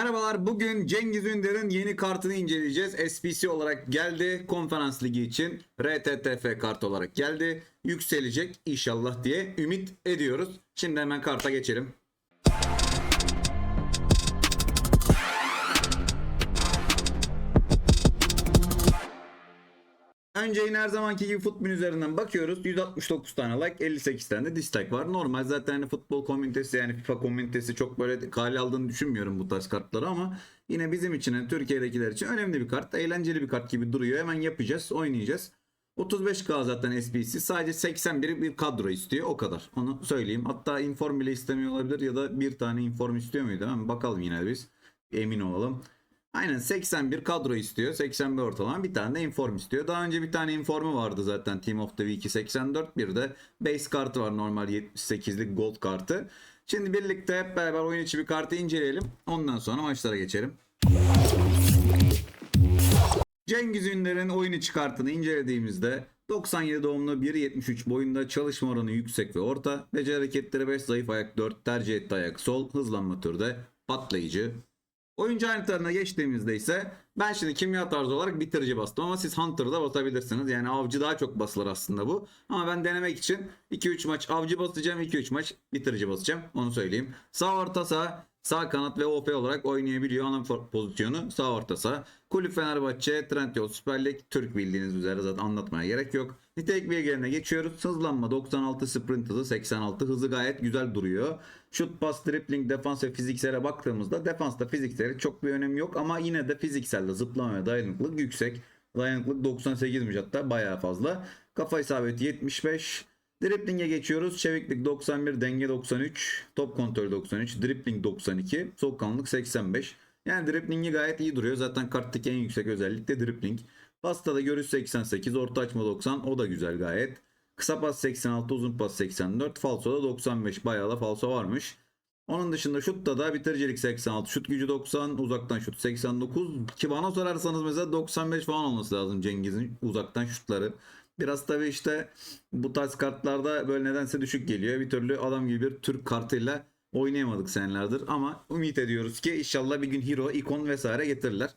Merhabalar bugün Cengiz Ünder'in yeni kartını inceleyeceğiz. SPC olarak geldi. Konferans Ligi için RTTF kart olarak geldi. Yükselecek inşallah diye ümit ediyoruz. Şimdi hemen karta geçelim. Önce yine her zamanki gibi futbol üzerinden bakıyoruz. 169 tane like, 58 tane de dislike var. Normal zaten hani futbol komünitesi yani FIFA komünitesi çok böyle kale aldığını düşünmüyorum bu tarz kartları ama yine bizim için yani Türkiye'dekiler için önemli bir kart. Eğlenceli bir kart gibi duruyor. Hemen yapacağız, oynayacağız. 35k zaten SPC sadece 81 bir kadro istiyor o kadar. Onu söyleyeyim. Hatta inform bile istemiyor olabilir ya da bir tane inform istiyor muydu? Hemen bakalım yine biz. Emin olalım. Aynen 81 kadro istiyor. 81 ortalama. Bir tane de inform istiyor. Daha önce bir tane informu vardı zaten Team of the Week'i 84. Bir de base kartı var normal 78'lik gold kartı. Şimdi birlikte hep beraber oyun içi bir kartı inceleyelim. Ondan sonra maçlara geçelim. Cengiz Ünder'in oyun içi kartını incelediğimizde 97 doğumlu 1.73 boyunda çalışma oranı yüksek ve orta. Beceri hareketleri 5 zayıf ayak 4 tercih etti ayak sol hızlanma türde patlayıcı. Oyuncu haritalarına geçtiğimizde ise ben şimdi kimya tarzı olarak bitirici bastım ama siz Hunter'da basabilirsiniz. Yani avcı daha çok basılır aslında bu. Ama ben denemek için 2-3 maç avcı basacağım 2-3 maç bitirici basacağım onu söyleyeyim. Sağ orta saha sağ kanat ve OP olarak oynayabiliyor ana pozisyonu sağ orta saha. Kulüp Fenerbahçe, Trendyol Süper Lig, Türk bildiğiniz üzere zaten anlatmaya gerek yok. Nitelik bilgilerine geçiyoruz. Hızlanma 96, sprint hızı 86, hızı gayet güzel duruyor. Şut, pas, dribbling, defans ve fiziksele baktığımızda defansta fizikseli çok bir önemi yok ama yine de fizikselde zıplama ve dayanıklılık yüksek. Dayanıklılık 98'miş hatta bayağı fazla. Kafa isabeti 75. Dribbling'e geçiyoruz. Çeviklik 91, denge 93, top kontrolü 93, dribbling 92, soğukkanlılık 85. Yani dribbling'i gayet iyi duruyor. Zaten karttaki en yüksek özellik de dribbling. Pasta da görüş 88, orta açma 90. O da güzel gayet. Kısa pas 86, uzun pas 84. Falso da 95. Bayağı da falso varmış. Onun dışında şutta da bitiricilik 86, şut gücü 90, uzaktan şut 89. Ki bana sorarsanız mesela 95 falan olması lazım Cengiz'in uzaktan şutları. Biraz tabii işte bu tarz kartlarda böyle nedense düşük geliyor. Bir türlü adam gibi bir Türk kartıyla oynayamadık senelerdir. Ama ümit ediyoruz ki inşallah bir gün hero, ikon vesaire getirirler.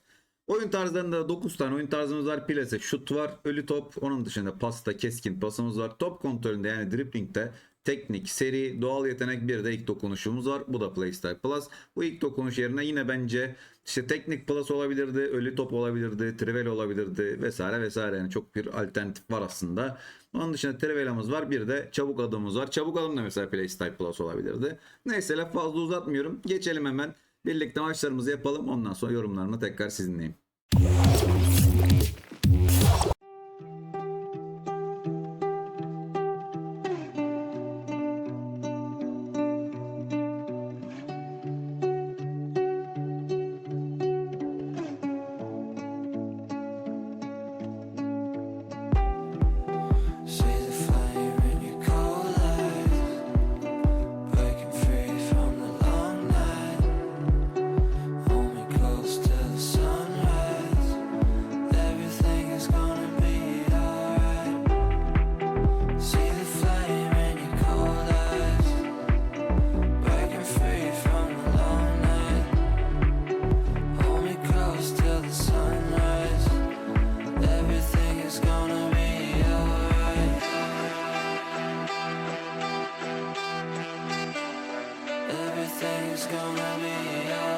Oyun tarzlarında 9 tane oyun tarzımız var. Plase, şut var, ölü top. Onun dışında pasta, keskin pasımız var. Top kontrolünde yani driblingde teknik, seri, doğal yetenek bir de ilk dokunuşumuz var. Bu da Playstyle Plus. Bu ilk dokunuş yerine yine bence işte teknik plus olabilirdi, ölü top olabilirdi, trivel olabilirdi vesaire vesaire. Yani çok bir alternatif var aslında. Onun dışında trivel'ımız var. Bir de çabuk adımımız var. Çabuk adım da mesela Playstyle Plus olabilirdi. Neyse laf fazla uzatmıyorum. Geçelim hemen. Birlikte maçlarımızı yapalım. Ondan sonra yorumlarını tekrar sizinleyeyim. Everything's gonna be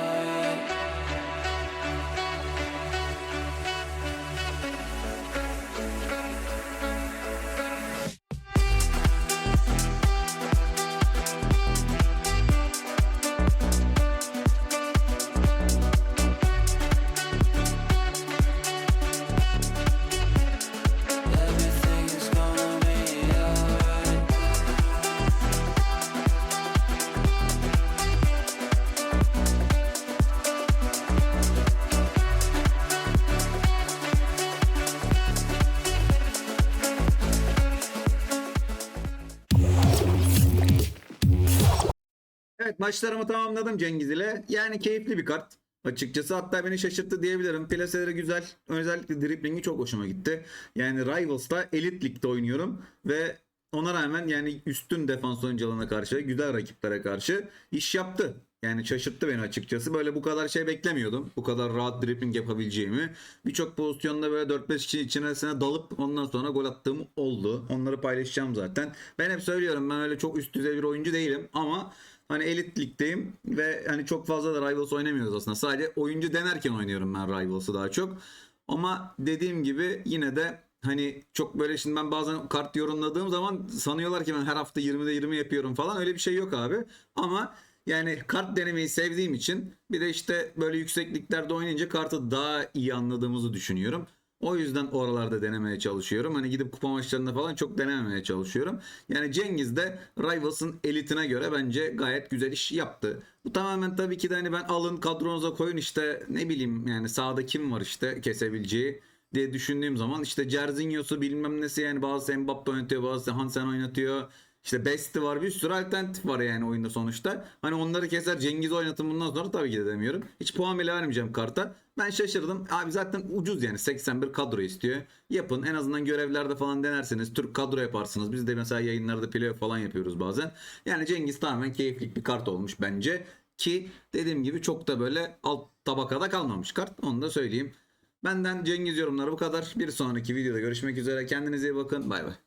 Evet maçlarımı tamamladım Cengiz ile. Yani keyifli bir kart. Açıkçası hatta beni şaşırttı diyebilirim. Plaseleri güzel. Özellikle driblingi çok hoşuma gitti. Yani Rivals'ta Elite Lig'de oynuyorum ve ona rağmen yani üstün defans oyuncularına karşı, güzel rakiplere karşı iş yaptı. Yani şaşırttı beni açıkçası. Böyle bu kadar şey beklemiyordum. Bu kadar rahat dribbling yapabileceğimi. Birçok pozisyonda böyle 4-5 kişi içerisine dalıp ondan sonra gol attığım oldu. Onları paylaşacağım zaten. Ben hep söylüyorum ben öyle çok üst düzey bir oyuncu değilim ama hani elit ligdeyim ve hani çok fazla da Rivals oynamıyoruz aslında. Sadece oyuncu denerken oynuyorum ben Rivals'ı daha çok. Ama dediğim gibi yine de hani çok böyle şimdi ben bazen kart yorumladığım zaman sanıyorlar ki ben her hafta 20'de 20 yapıyorum falan öyle bir şey yok abi. Ama yani kart denemeyi sevdiğim için bir de işte böyle yüksekliklerde oynayınca kartı daha iyi anladığımızı düşünüyorum. O yüzden oralarda denemeye çalışıyorum. Hani gidip kupa maçlarında falan çok denememeye çalışıyorum. Yani Cengiz de Rivals'ın elitine göre bence gayet güzel iş yaptı. Bu tamamen tabii ki de hani ben alın kadronuza koyun işte ne bileyim yani sahada kim var işte kesebileceği diye düşündüğüm zaman işte Cerzinho'su bilmem nesi yani bazı Mbappe oynatıyor bazı Hansen oynatıyor. İşte Best'i var bir sürü alternatif var yani oyunda sonuçta. Hani onları keser Cengiz oynatın bundan sonra tabii ki de demiyorum. Hiç puan bile vermeyeceğim karta. Ben şaşırdım. Abi zaten ucuz yani 81 kadro istiyor. Yapın en azından görevlerde falan denersiniz. Türk kadro yaparsınız. Biz de mesela yayınlarda playoff falan yapıyoruz bazen. Yani Cengiz tamamen keyiflik bir kart olmuş bence. Ki dediğim gibi çok da böyle alt tabakada kalmamış kart. Onu da söyleyeyim. Benden Cengiz yorumları bu kadar. Bir sonraki videoda görüşmek üzere. Kendinize iyi bakın. Bay bay.